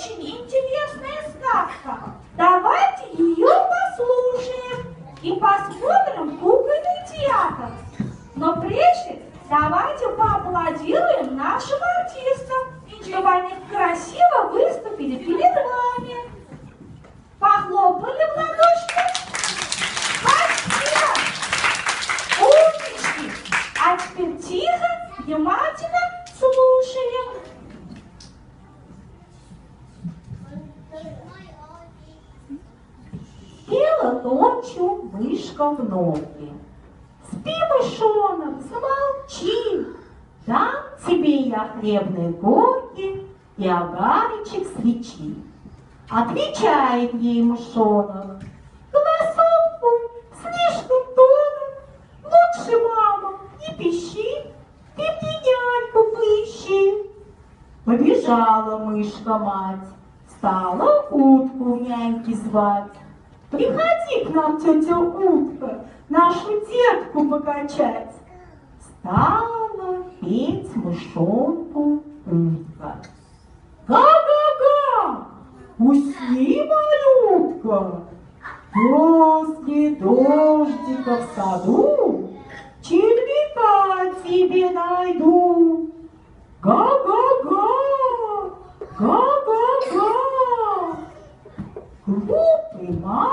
очень интересная сказка. Давайте ее послушаем и посмотрим кукольный театр. Но прежде давайте поаплодируем нашим артистам, чтобы они красиво выступили перед вами. Ночью мышка в ноги. Спи, мышонок, замолчи, дам тебе я хлебные корки и огарочек свечи. Отвечает ей мышонок, голосок твой слишком тонок, лучше, мама, не пищи, ты мне няньку поищи. Побежала мышка-мать, стала утку в няньки звать. Приходи к нам, тетя утка, нашу детку покачать. Стала петь мышонку утка. Га-га-га! Усни, малютка! После дождика в саду червяка тебе найду. Га-га-га! Га-га-га! Глупый маленький